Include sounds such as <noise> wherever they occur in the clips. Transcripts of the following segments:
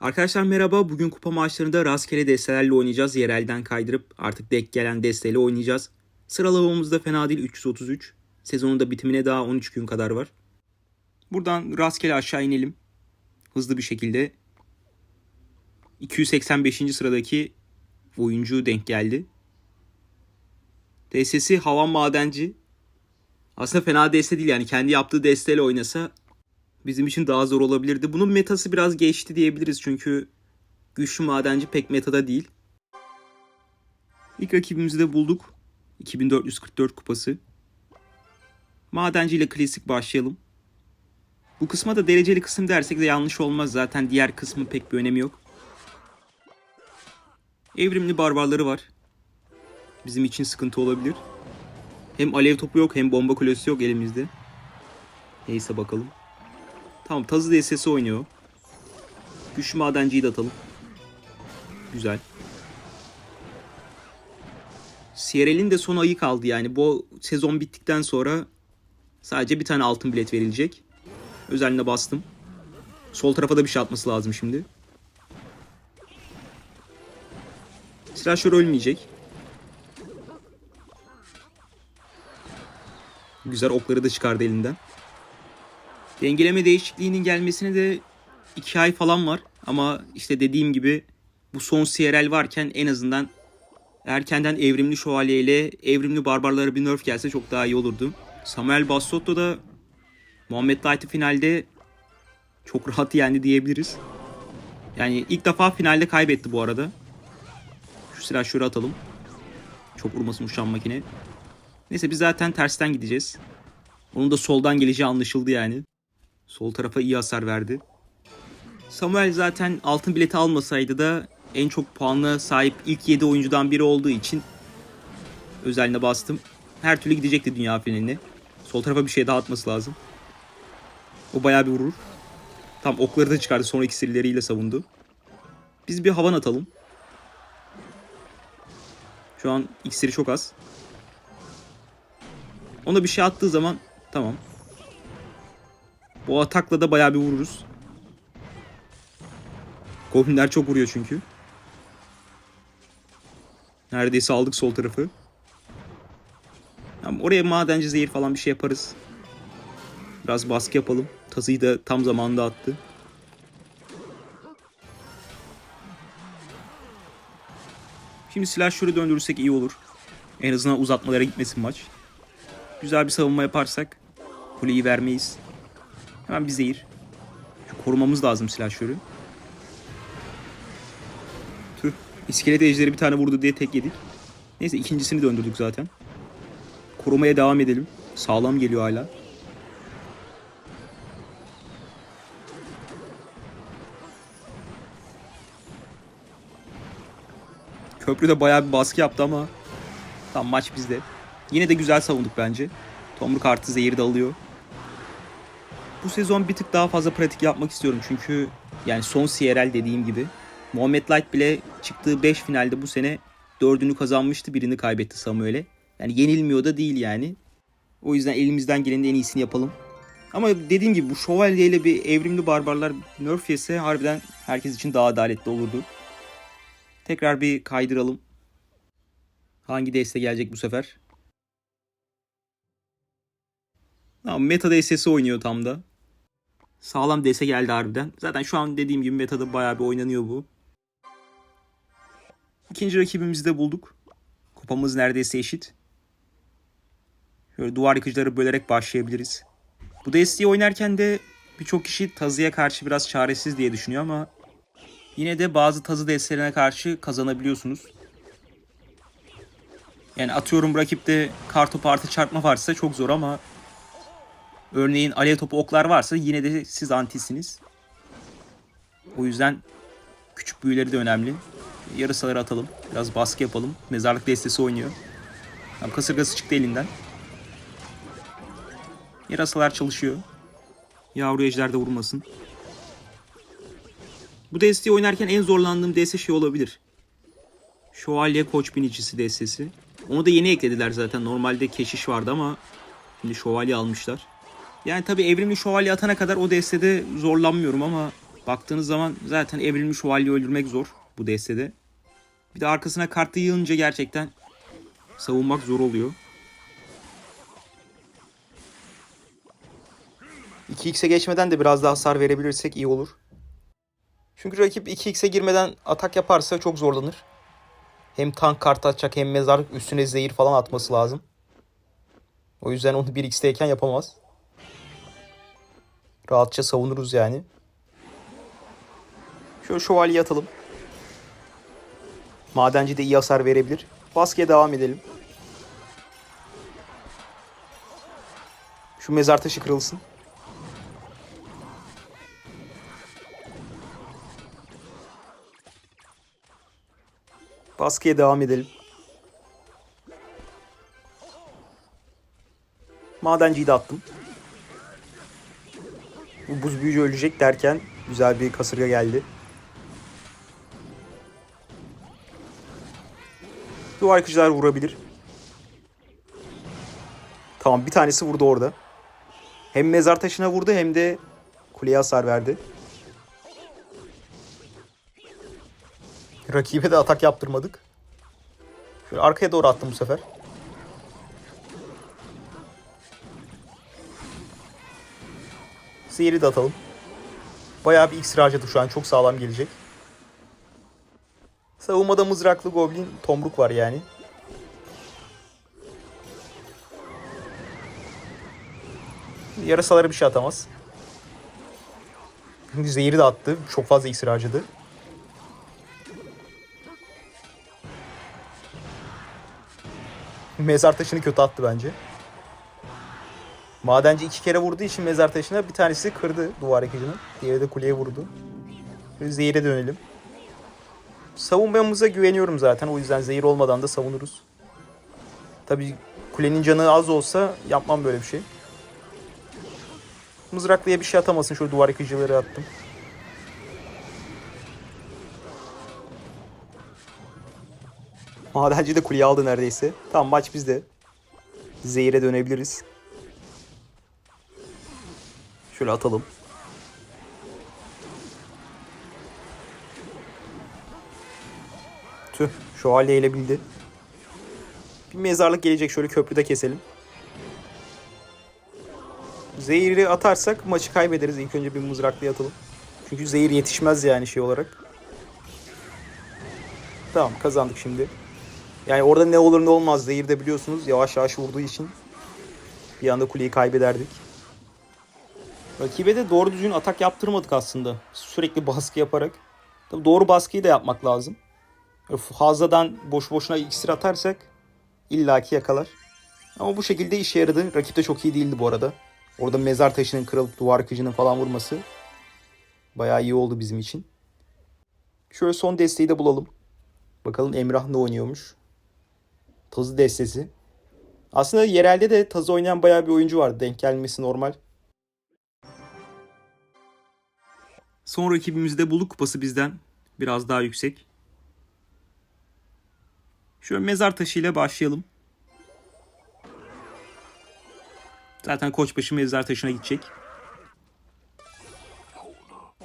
Arkadaşlar merhaba. Bugün kupa maçlarında rastgele destelerle oynayacağız. Yerelden kaydırıp artık denk gelen desteyle oynayacağız. Sıralamamız da fena değil 333. Sezonun da bitimine daha 13 gün kadar var. Buradan rastgele aşağı inelim. Hızlı bir şekilde. 285. sıradaki oyuncu denk geldi. DS'si Havan Madenci. Aslında fena deste değil yani kendi yaptığı desteyle oynasa bizim için daha zor olabilirdi. Bunun metası biraz geçti diyebiliriz çünkü güçlü madenci pek metada değil. İlk rakibimizi de bulduk. 2444 kupası. Madenci ile klasik başlayalım. Bu kısma da dereceli kısım dersek de yanlış olmaz. Zaten diğer kısmın pek bir önemi yok. Evrimli barbarları var. Bizim için sıkıntı olabilir. Hem alev topu yok hem bomba kulesi yok elimizde. Neyse bakalım. Tamam Tazı DSS oynuyor. Güçlü madenciyi de atalım. Güzel. CRL'in de son ayı kaldı yani. Bu sezon bittikten sonra sadece bir tane altın bilet verilecek. Özeline bastım. Sol tarafa da bir şey atması lazım şimdi. Slasher ölmeyecek. Güzel okları da çıkardı elinden. Dengeleme değişikliğinin gelmesine de 2 ay falan var. Ama işte dediğim gibi bu son CRL varken en azından erkenden evrimli şövalye ile evrimli barbarlara bir nerf gelse çok daha iyi olurdu. Samuel Bassotto da Muhammed Light'ı finalde çok <laughs> rahat yendi diyebiliriz. Yani ilk defa finalde kaybetti bu arada. Şu silah şöyle atalım. Çok vurmasın uçan makine. Neyse biz zaten tersten gideceğiz. Onun da soldan geleceği anlaşıldı yani. Sol tarafa iyi hasar verdi. Samuel zaten altın bileti almasaydı da en çok puanla sahip ilk 7 oyuncudan biri olduğu için özeline bastım. Her türlü gidecekti dünya finaline. Sol tarafa bir şey daha atması lazım. O bayağı bir vurur. Tam okları da çıkardı sonra iksirleriyle savundu. Biz bir havan atalım. Şu an iksiri çok az. Ona bir şey attığı zaman tamam. Bu atakla da bayağı bir vururuz. Goblinler çok vuruyor çünkü. Neredeyse aldık sol tarafı. Tamam, oraya madenci zehir falan bir şey yaparız. Biraz baskı yapalım. Tazıyı da tam zamanında attı. Şimdi silah şöyle döndürürsek iyi olur. En azından uzatmalara gitmesin maç. Güzel bir savunma yaparsak kuleyi vermeyiz. Hemen bir zehir. Korumamız lazım silahşörü. Tüh. İskelet ejderi bir tane vurdu diye tek yedik. Neyse ikincisini döndürdük zaten. Korumaya devam edelim. Sağlam geliyor hala. Köprüde bayağı bir baskı yaptı ama tam maç bizde. Yine de güzel savunduk bence. Tomruk artı zehir de alıyor. Bu sezon bir tık daha fazla pratik yapmak istiyorum çünkü yani son CRL dediğim gibi Muhammed Light bile çıktığı 5 finalde bu sene 4'ünü kazanmıştı birini kaybetti Samuel'e. Yani yenilmiyor da değil yani. O yüzden elimizden gelenin en iyisini yapalım. Ama dediğim gibi bu şövalye ile bir evrimli barbarlar nerf yese harbiden herkes için daha adaletli olurdu. Tekrar bir kaydıralım. Hangi deste gelecek bu sefer? Tamam meta DS'si oynuyor tam da. Sağlam DS geldi harbiden. Zaten şu an dediğim gibi metada bayağı bir oynanıyor bu. İkinci rakibimizi de bulduk. Kupamız neredeyse eşit. Şöyle duvar yıkıcıları bölerek başlayabiliriz. Bu desteği oynarken de birçok kişi tazıya karşı biraz çaresiz diye düşünüyor ama yine de bazı tazı destelerine karşı kazanabiliyorsunuz. Yani atıyorum rakipte kartopu artı çarpma varsa çok zor ama Örneğin alev topu oklar varsa yine de siz antisiniz. O yüzden küçük büyüleri de önemli. Yarısaları atalım. Biraz baskı yapalım. Mezarlık destesi oynuyor. Tam kasırgası çıktı elinden. Yarasalar çalışıyor. Yavru ejder de vurmasın. Bu desteği oynarken en zorlandığım deste şey olabilir. Şövalye koç binicisi destesi. Onu da yeni eklediler zaten. Normalde keşiş vardı ama şimdi şövalye almışlar. Yani tabi evrimli şövalye atana kadar o destede zorlanmıyorum ama Baktığınız zaman zaten evrilmiş şövalyeyi öldürmek zor bu destede. Bir de arkasına kartı yığınca gerçekten savunmak zor oluyor. 2x'e geçmeden de biraz daha hasar verebilirsek iyi olur. Çünkü rakip 2x'e girmeden atak yaparsa çok zorlanır. Hem tank kartı atacak hem mezar üstüne zehir falan atması lazım. O yüzden onu 1x'teyken yapamaz. Rahatça savunuruz yani. Şöyle şövalye atalım. Madenci de iyi hasar verebilir. Baskıya devam edelim. Şu mezar taşı kırılsın. Baskıya devam edelim. Madenciyi de attım. Bu buz büyücü ölecek derken güzel bir kasırga geldi. Duvar yıkıcılar vurabilir. Tamam bir tanesi vurdu orada. Hem mezar taşına vurdu hem de kuleye hasar verdi. Rakibe de atak yaptırmadık. Şöyle arkaya doğru attım bu sefer. Zehri de atalım. Bayağı bir iksir harcadık şu an. Çok sağlam gelecek. Savunmada mızraklı goblin tomruk var yani. Yarasaları bir şey atamaz. Zehri de attı. Çok fazla iksir harcadı. Mezar taşını kötü attı bence. Madenci iki kere vurduğu için mezar taşına bir tanesi kırdı duvar yıkıcının. Diğeri de kuleye vurdu. Şimdi zehire dönelim. Savunmamıza güveniyorum zaten. O yüzden zehir olmadan da savunuruz. Tabii kulenin canı az olsa yapmam böyle bir şey. Mızraklıya bir şey atamasın. Şöyle duvar yıkıcıları attım. Madenci de kuleyi aldı neredeyse. Tamam maç bizde. Zehire dönebiliriz. Şöyle atalım. Tüh şövalye ile bildi. Bir mezarlık gelecek şöyle köprüde keselim. Zehiri atarsak maçı kaybederiz. İlk önce bir mızraklıya atalım. Çünkü zehir yetişmez yani şey olarak. Tamam kazandık şimdi. Yani orada ne olur ne olmaz zehir de biliyorsunuz yavaş yavaş vurduğu için bir anda kuleyi kaybederdik. Rakibe de doğru düzgün atak yaptırmadık aslında. Sürekli baskı yaparak. Tabii doğru baskıyı da yapmak lazım. Fazladan boş boşuna iksir atarsak illaki yakalar. Ama bu şekilde işe yaradı. Rakip de çok iyi değildi bu arada. Orada mezar taşının kırılıp duvar yıkıcının falan vurması bayağı iyi oldu bizim için. Şöyle son desteği de bulalım. Bakalım Emrah ne oynuyormuş. Tazı destesi. Aslında yerelde de tazı oynayan bayağı bir oyuncu vardı. Denk gelmesi normal. Son rakibimizde Bulu kupası bizden biraz daha yüksek. Şöyle mezar taşıyla başlayalım. Zaten koçbaşı mezar taşına gidecek.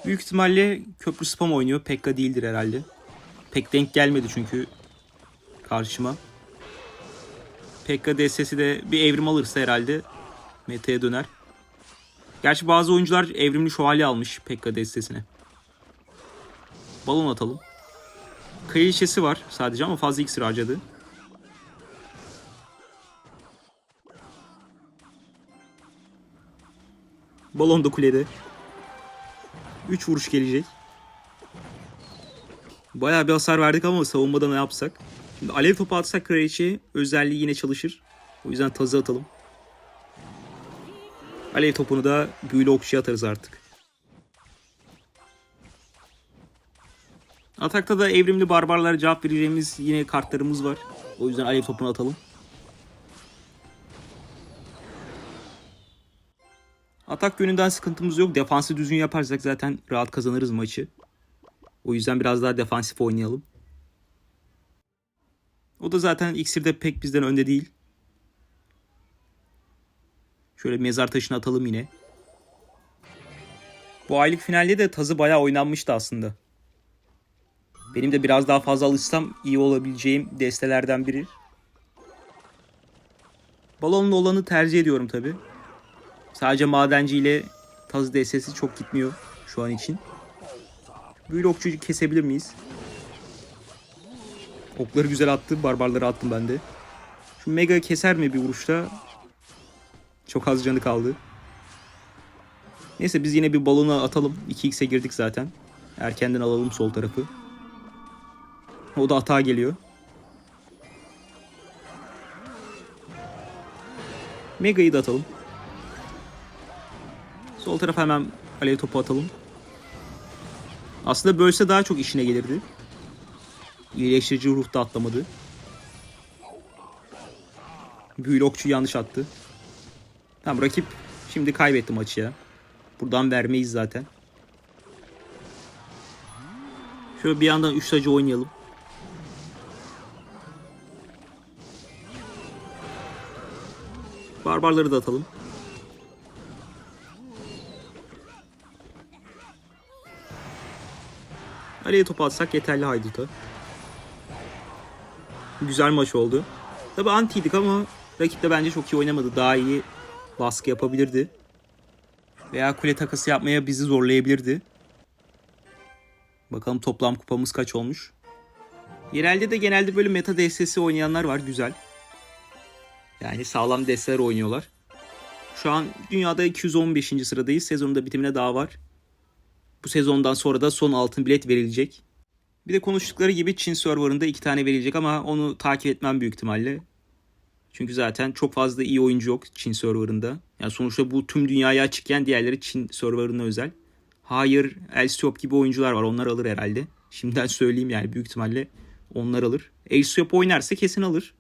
Büyük ihtimalle köprü spam oynuyor. Pekka değildir herhalde. Pek denk gelmedi çünkü karşıma. Pekka destesi de bir evrim alırsa herhalde meta'ya döner. Gerçi bazı oyuncular evrimli şövalye almış Pekka destesine. Balon atalım. Kraliçesi var sadece ama fazla iksir harcadı. Balon da kulede. 3 vuruş gelecek. Bayağı bir hasar verdik ama savunmada ne yapsak? Şimdi alev topu atsak kraliçeye özelliği yine çalışır. O yüzden tazı atalım. Alev topunu da büyülü okçuya atarız artık. Atakta da evrimli barbarlara cevap vereceğimiz yine kartlarımız var. O yüzden alev topunu atalım. Atak yönünden sıkıntımız yok. Defansı düzgün yaparsak zaten rahat kazanırız maçı. O yüzden biraz daha defansif oynayalım. O da zaten iksirde pek bizden önde değil. Şöyle mezar taşını atalım yine. Bu aylık finalde de tazı bayağı oynanmıştı aslında. Benim de biraz daha fazla alışsam iyi olabileceğim destelerden biri. Balonlu olanı tercih ediyorum tabi. Sadece madenci ile tazı destesi çok gitmiyor şu an için. Büyülü okçuyu kesebilir miyiz? Okları güzel attı. Barbarları attım ben de. Şu mega keser mi bir vuruşta? Çok az canı kaldı. Neyse biz yine bir balona atalım. 2x'e girdik zaten. Erkenden alalım sol tarafı. O da atağa geliyor. Mega'yı da atalım. Sol tarafa hemen alev topu atalım. Aslında bölse daha çok işine gelirdi. İyileştirici ruh da atlamadı. Büyülü okçu yanlış attı. Tamam rakip şimdi kaybetti maçı ya. Buradan vermeyiz zaten. Şöyle bir yandan 3 tacı oynayalım. Barbarları da atalım. Araya top atsak yeterli hayduta. Güzel maç oldu. Tabi antiydik ama rakip de bence çok iyi oynamadı. Daha iyi baskı yapabilirdi. Veya kule takası yapmaya bizi zorlayabilirdi. Bakalım toplam kupamız kaç olmuş. Yerelde de genelde böyle meta destesi oynayanlar var. Güzel. Yani sağlam desteler oynuyorlar. Şu an dünyada 215. sıradayız. Sezonun da bitimine daha var. Bu sezondan sonra da son altın bilet verilecek. Bir de konuştukları gibi Çin serverında iki tane verilecek ama onu takip etmem büyük ihtimalle. Çünkü zaten çok fazla iyi oyuncu yok Çin serverında. Yani sonuçta bu tüm dünyaya açıkken diğerleri Çin serverına özel. Hayır, Elsiop gibi oyuncular var. Onlar alır herhalde. Şimdiden <laughs> söyleyeyim yani büyük ihtimalle onlar alır. Elsiop oynarsa kesin alır.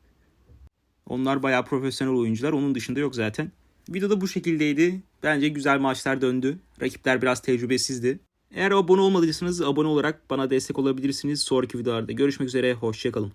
Onlar bayağı profesyonel oyuncular. Onun dışında yok zaten. Videoda bu şekildeydi. Bence güzel maçlar döndü. Rakipler biraz tecrübesizdi. Eğer abone olmadıysanız abone olarak bana destek olabilirsiniz. Sonraki videolarda görüşmek üzere. Hoşçakalın.